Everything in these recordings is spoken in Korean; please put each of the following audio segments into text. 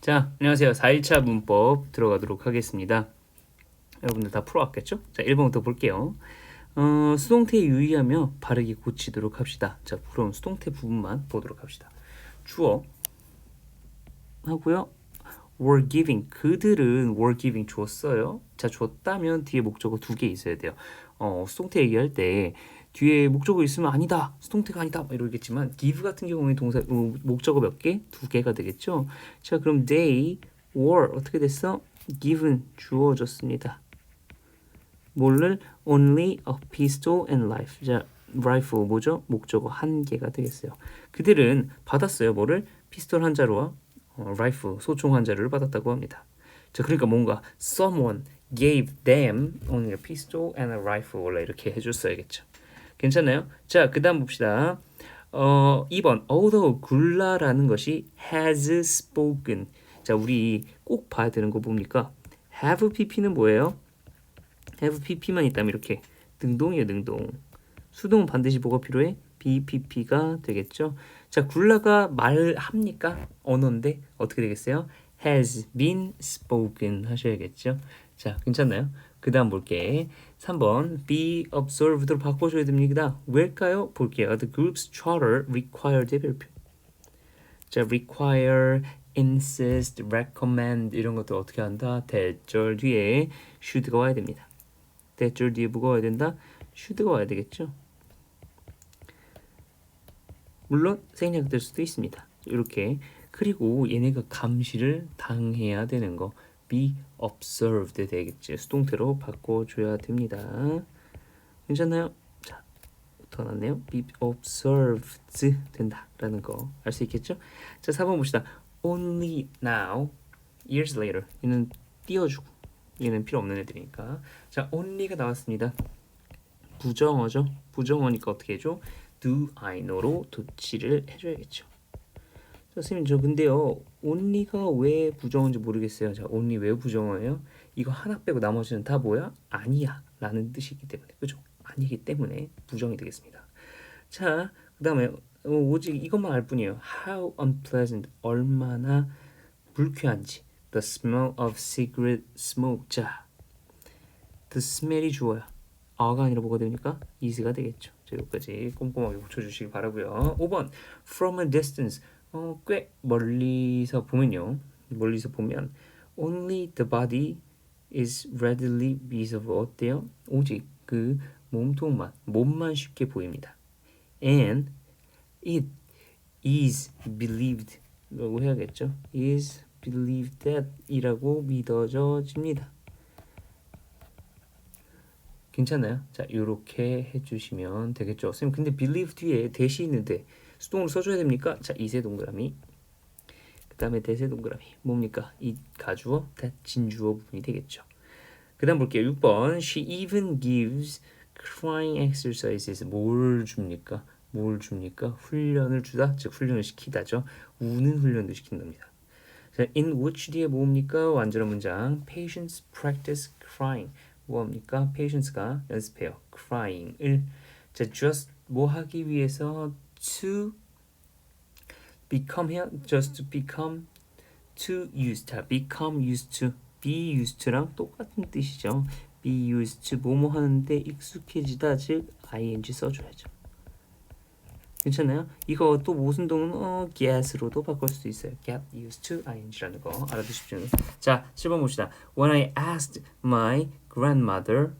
자, 안녕하세요. 4일차 문법 들어가도록 하겠습니다. 여러분들 다 풀어왔겠죠? 자, 1번부터 볼게요. 어, 수동태에 유의하며 바르게 고치도록 합시다. 자, 그럼 수동태 부분만 보도록 합시다. 주어 하고요. were giving 그들은 were giving 줬어요. 자, 줬다면 뒤에 목적어 두 개 있어야 돼요. 어, 수동태 얘기할 때 뒤에 목적어 있으면 아니다. 수동태가 아니다. 막 이러겠지만 give 같은 경우에 동사 어, 목적어 몇 개? 두 개가 되겠죠. 자, 그럼 they were 어떻게 됐어? given 주어졌습니다. 뭐를 only a pistol and rifle. 자, rifle 뭐죠? 목적어 한 개가 되겠어요. 그들은 받았어요. 뭐를 피스톨 한 자루와 어, rifle 소총 한 자루를 받았다고 합니다. 자, 그러니까 뭔가 someone gave them only a pistol and a rifle 원래 이렇게 해줬어야겠죠. 괜찮나요? 자, 그 다음 봅시다. 어, 2번 although 굴라라는 것이 has spoken. 자, 우리 꼭 봐야 되는 거 뭡니까? have pp는 뭐예요? have pp만 있다면 이렇게 능동이에요, 능동. 수동은 반드시 뭐가 필요해? BPP가 되겠죠. 자, 굴라가 말합니까? 언어인데 어떻게 되겠어요? has been spoken 하셔야겠죠. 자, 괜찮나요? 그 다음 볼게. 3번 be observed로 바꿔줘야 됩니다. 왜일까요? 볼게요. The group's charter require 대별표. 자, require, insist, recommend 이런 것도 어떻게 한다? 대절 뒤에 should가 와야 됩니다. 대절 뒤에 뭐가 와야 된다? should가 와야 되겠죠. 물론 생략될 수도 있습니다. 이렇게 그리고 얘네가 감시를 당해야 되는 거 be observed 되겠지. 수동태로 바꿔줘야 됩니다. 괜찮나요? 자, 더 낫네요. be observed 된다라는 거 알 수 있겠죠? 자, 4번 봅시다. only now, years later. 얘는 띄워주고 얘는 필요 없는 애들이니까. 자, only가 나왔습니다. 부정어죠. 부정어니까 어떻게 해줘? do I know로 도치를 해줘야겠죠. 자, 선생님 저 근데요 only가 왜 부정어인지 모르겠어요. 자, only 왜 부정어예요? 이거 하나 빼고 나머지는 다 뭐야? 아니야 라는 뜻이기 때문에 그죠? 아니기 때문에 부정이 되겠습니다. 자, 그 다음에 어, 오직 이것만 알 뿐이에요. How unpleasant 얼마나 불쾌한지 The smell of cigarette smoke 자, the smell이 주어야 아가 아니라 뭐가 됩니까? is가 되겠죠. 자, 여기까지 꼼꼼하게 붙여주시기 바라고요. 5번 from a distance 어, 꽤 멀리서 보면요. 멀리서 보면 only the body is readily visible 어때요? 오직 그 몸통만 몸만 쉽게 보입니다. and it is believed 라고 해야겠죠. is believed that 이라고 믿어져집니다. 괜찮아요? 자, 이렇게 해주시면 되겠죠. 선생님, 근데 believe 뒤에 대시 있는데 수동으로 써줘야 됩니까? 자, 이세 동그라미. 그 다음에 대세 동그라미. 뭡니까? 이 가주어, 진주어 부분이 되겠죠. 그 다음 볼게요. 6번. She even gives crying exercises. 뭘 줍니까? 뭘 줍니까? 훈련을 주다. 즉, 훈련을 시키다죠. 우는 훈련도 시킨답니다. 자, in which 뒤에 뭡니까? 완전한 문장. Patients practice crying. 뭐합니까? patients가 연습해요. crying을 자, just 뭐 하기 위해서 to become here just to become to use 자, become used to be used to랑 똑같은 뜻이죠. be used to 뭐뭐 하는데 익숙해지다 즉 ing 써줘야죠. 괜찮나요? 이거 또 무슨 동은 어, get으로도 바꿀 수도 있어요. get used to ing라는 거 알아두십시오. 자, 7번 봅시다. When I asked my grandmother,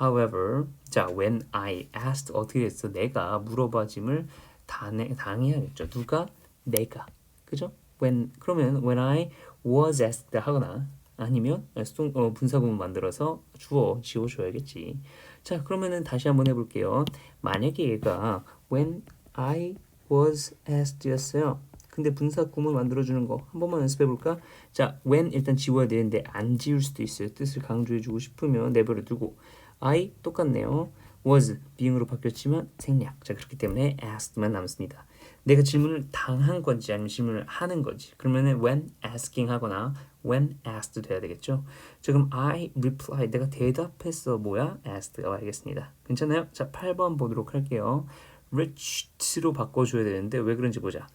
however, 자, when I asked 어떻게 됐어? 내가 물어봐짐을 당해, 당해야겠죠. 누가? 내가. 그죠? when 그러면 when I was asked 하거나 아니면 수동 어, 분사구문 만들어서 주어 지워줘야겠지. 자, 그러면은 다시 한번 해볼게요. 만약에 얘가 when I was asked였어요. 근데 분사 구문 만들어주는 거 한 번만 연습해볼까? 자, when 일단 지워야 되는데 안 지울 수도 있어요. 뜻을 강조해주고 싶으면 내버려 두고 I 똑같네요. was being으로 바뀌었지만 생략. 자, 그렇기 때문에 asked만 남습니다. 내가 질문을 당한 건지 아니면 질문을 하는 건지 그러면은 when asking 하거나 when asked 돼야 되겠죠. 자 그럼 I replied 내가 대답했어 뭐야? asked가 와야겠습니다. 괜찮아요? 자 8번 보도록 할게요. rich로 바꿔줘야 되는데 왜 그런지 보자.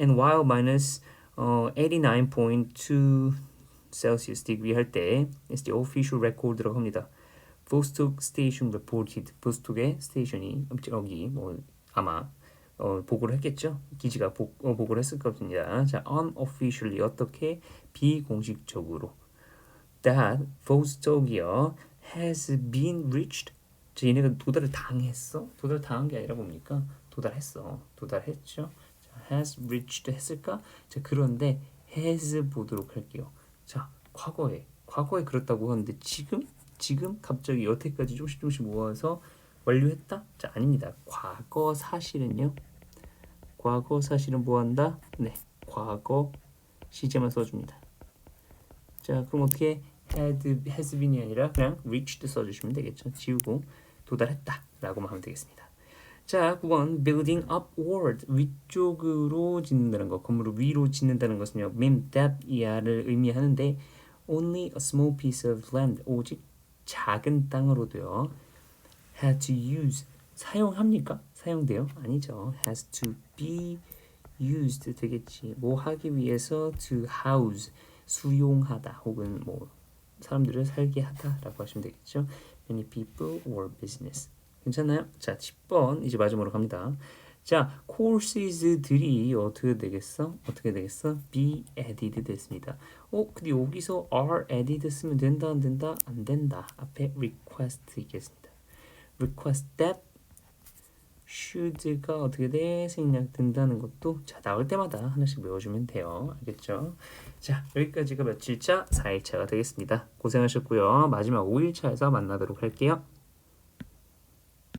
and while minus 어, 89.2 셀시우스 디그리 할때 is the official record라고 합니다. 보스톡 스테이션 reported. 보스톡의 스테이션이 여기 뭐 아마 어, 보고를 했겠죠. 기지가 보, 어, 보고를 했을 겁니다. 자, unofficially 어떻게 비공식적으로 that 보스톡이요 has been reached. 자, 얘네가 도달을 당했어? 도달 당한 게 아니라 뭡니까? 도달했어. 도달했죠. 자, has reached 했을까? 자, 그런데 has 보도록 할게요. 자, 과거에 과거에 그렇다고 하는데 지금 지금 갑자기 여태까지 조금씩 조금씩 모아서 완료했다? 자, 아닙니다. 과거 사실은요. 과거 사실은 뭐 한다? 네. 과거 시제만 써줍니다. 자, 그럼 어떻게 had has been이 아니라 그냥 reached 써주시면 되겠죠. 지우고 도달했다 라고만 하면 되겠습니다. 자, 9번 building upward 위쪽으로 짓는다는 것, 건물을 위로 짓는다는 것은요, mim that 이하를 의미하는데 only a small piece of land 오직 작은 땅으로도요 had to use 사용합니까? 사용돼요? 아니죠. has to be used 되겠지. 뭐 하기 위해서 to house 수용하다 혹은 뭐 사람들을 살게 하다라고 하시면 되겠죠. Many people or business. 괜찮나요? 자, 10번 이제 마지막으로 갑니다. 자, courses들이 어떻게 되겠어? 어떻게 되겠어? be added 됐습니다. 어, 근데 여기서 are added 쓰면 된다 안 된다? 안 된다. 앞에 request 있겠습니다. request that should가 어떻게 돼? 생략된다는 것도 자, 나올 때마다 하나씩 외워주면 돼요. 알겠죠? 자, 여기까지가 며칠차? 4일차가 되겠습니다. 고생하셨고요. 마지막 5일차에서 만나도록 할게요.